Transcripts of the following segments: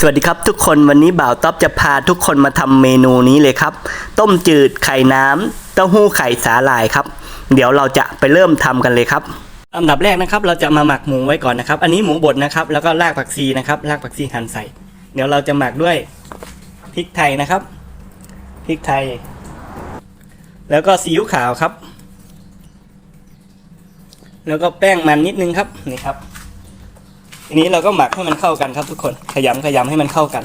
สวัสดีครับทุกคนวันนี้บ่าวต๊อบจะพาทุกคนมาทำเมนูนี้เลยครับ ต้มจืดไข่น้ำเต้าหู้ไข่สาหร่ายครับ เดี๋ยวเราจะไปเริ่มทำกันเลยครับอันดับแรกนะครับ เราจะมาหมักหมูไว้ก่อนนะครับ อันนี้หมูบดนะครับ แล้วก็รากผักชีนะครับรากผักชีหั่นใส่ เดี๋ยวเราจะหมักด้วยพริกไทยนะครับพริกไทย แล้วก็ซีอิ๊วขาวครับ แล้วก็แป้งมันนิดนึงครับนี่ครับ ทีนี้เราก็หมักให้มันเข้ากันครับทุกคนขยำขยำให้มันเข้ากัน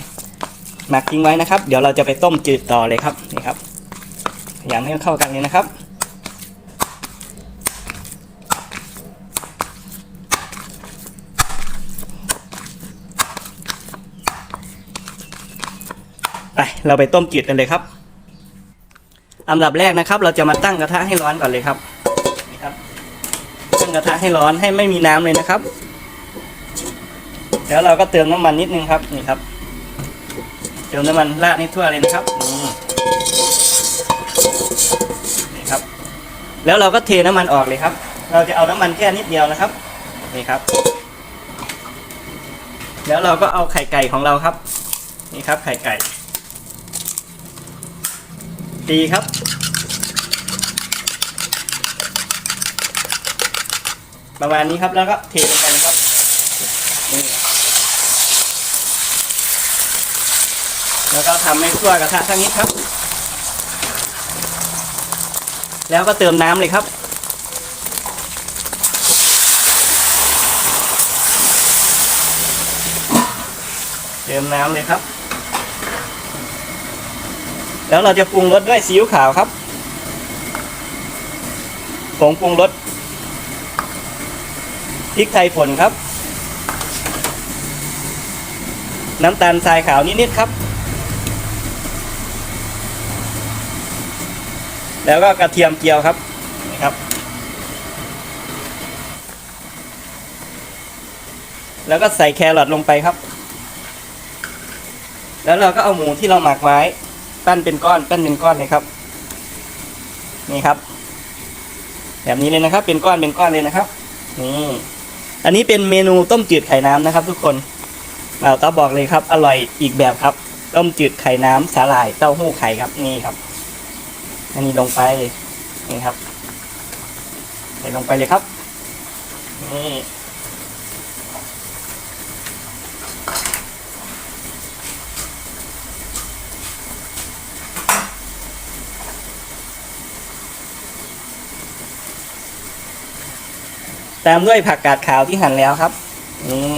หมักทิ้งไว้นะครับ เดี๋ยวเราจะไปต้มจืดต่อเลยครับนี่ครับ ขยำให้มันเข้ากันเลยนะครับไปเราไปต้มจืดกันเลยครับอันดับแรกนะครับ เราจะมาตั้งกระทะให้ร้อนก่อนเลยครับนี่ครับตั้งกระทะให้ร้อนให้ไม่มีน้ำเลยนะครับ แล้วเราก็เติมน้ำมันนิดนึงครับนี่ครับ เติมน้ำมันราดให้ทั่วเลยนะครับนี่ครับ แล้วเราก็เทน้ำมันออกเลยครับ เราจะเอาน้ำมันแค่นิดเดียวนะครับนี่ครับ แล้วเราก็เอาไข่ไก่ของเราครับ นี่ครับ ไข่ไก่ตีครับประมาณนี้ครับแล้วก็เทลงไปครับ แล้วก็ทำให้ทั่วกระทะทั้งนี้ครับ แล้วก็เติมน้ำเลยครับ เติมน้ำเลยครับ แล้วเราจะปรุงรสด้วยซีอิ๊วขาวครับผงปรุงรสพริกไทยป่นครับ น้ำตาลทรายขาวนิดๆครับ แล้วก็กระเทียมเจียวครับนี่ครับ แล้วก็ใส่แครอทลงไปครับ แล้วเราก็เอาหมูที่เราหมักไว้ปั้นเป็นก้อนปั้นเป็นก้อนเลยครับ นี่ครับ แบบนี้เลยนะครับ เป็นก้อนเป็นก้อนเลยนะครับ นี่อันนี้เป็นเมนูต้มจืดไข่น้ำนะครับ ทุกคนเราต้องบอกเลยครับ อร่อยอีกแบบครับ ต้มจืดไข่น้ำสาหร่ายเต้าหู้ไข่ครับนี่ครับ อันนี้ลงไปนี่ครับใส่ลงไปเลยครับนี่ตามด้วยผักกาดขาวที่หั่นแล้วครับ นี่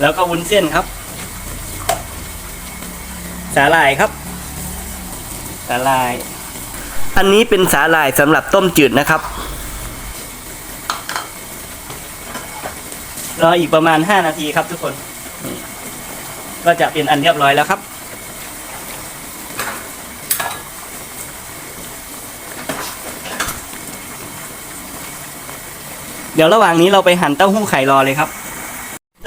แล้วก็วุ้นเส้นครับ สาหร่ายครับ สาหร่าย อันนี้เป็นสาหร่ายสำหรับต้มจืดนะครับ รออีกประมาณ 5 นาทีครับทุกคนนี่ก็จะเป็นอันเรียบร้อยแล้วครับเดี๋ยวระหว่างนี้เราไปหั่นเต้าหู้ไข่รอเลยครับเ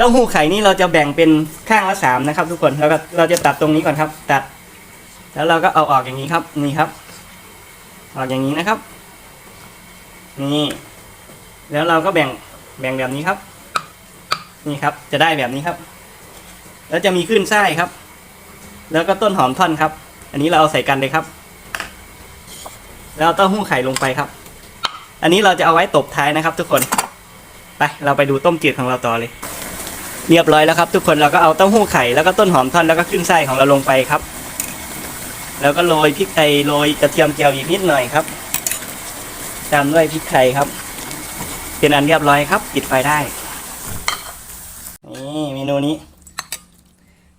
ต้าหู้ไข่นี่เราจะแบ่งเป็นข้างละสามนะครับ ทุกคนแล้วก็เราจะตัดตรงนี้ก่อนครับ ตัด แล้วเราก็เอาออกอย่างนี้ครับ นี่ครับ ออกอย่างนี้นะครับ นี่ แล้วเราก็แบ่งแบ่งแบบนี้ครับ นี่ครับ จะได้แบบนี้ครับ แล้วจะมีขึ้นไส้ครับ แล้วก็ต้นหอมท่อนครับ อันนี้เราเอาใส่กันเลยครับ แล้วเอาต้าหู้ไข่ลงไปครับ อันนี้เราจะเอาไว้ตบท้ายนะครับ ทุกคน ไป เราไปดูต้มจืดของเราต่อเลย เรียบร้อยแล้วครับ ทุกคนเราก็เอาเต้าหู้ไข่แล้วก็ต้นหอมท่อนแล้วก็ขึ้นไส้ของเราลงไปครับ แล้วก็โรยพริกไทยโรยกระเทียมเจียวอีกนิดหน่อยครับ ตามด้วยพริกไทยครับ เป็นอันเรียบร้อยครับปิดไฟได้นี่เมนูนี้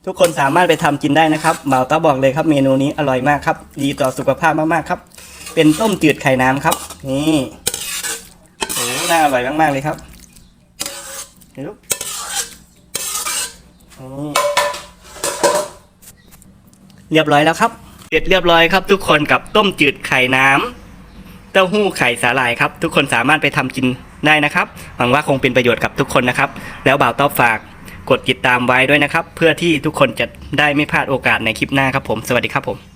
ทุกคนสามารถไปทำกินได้นะครับเหมาต้าบอกเลยครับ เมนูนี้อร่อยมากครับ ดีต่อสุขภาพมากๆครับ เป็นต้มจืดไข่น้ำครับ นี่โอ้น่าอร่อยมากๆเลยครับเดี๋ยว เรียบร้อยแล้วครับ เสร็จเรียบร้อยครับทุกคนกับต้มจืดไข่น้ำเต้าหู้ไข่สาหร่ายครับ ทุกคนสามารถไปทำกินได้นะครับ หวังว่าคงเป็นประโยชน์กับทุกคนนะครับ แล้วบ่าวต้อฝากกดติดตามไว้ด้วยนะครับ เพื่อที่ทุกคนจะได้ไม่พลาดโอกาสในคลิปหน้าครับผม สวัสดีครับผม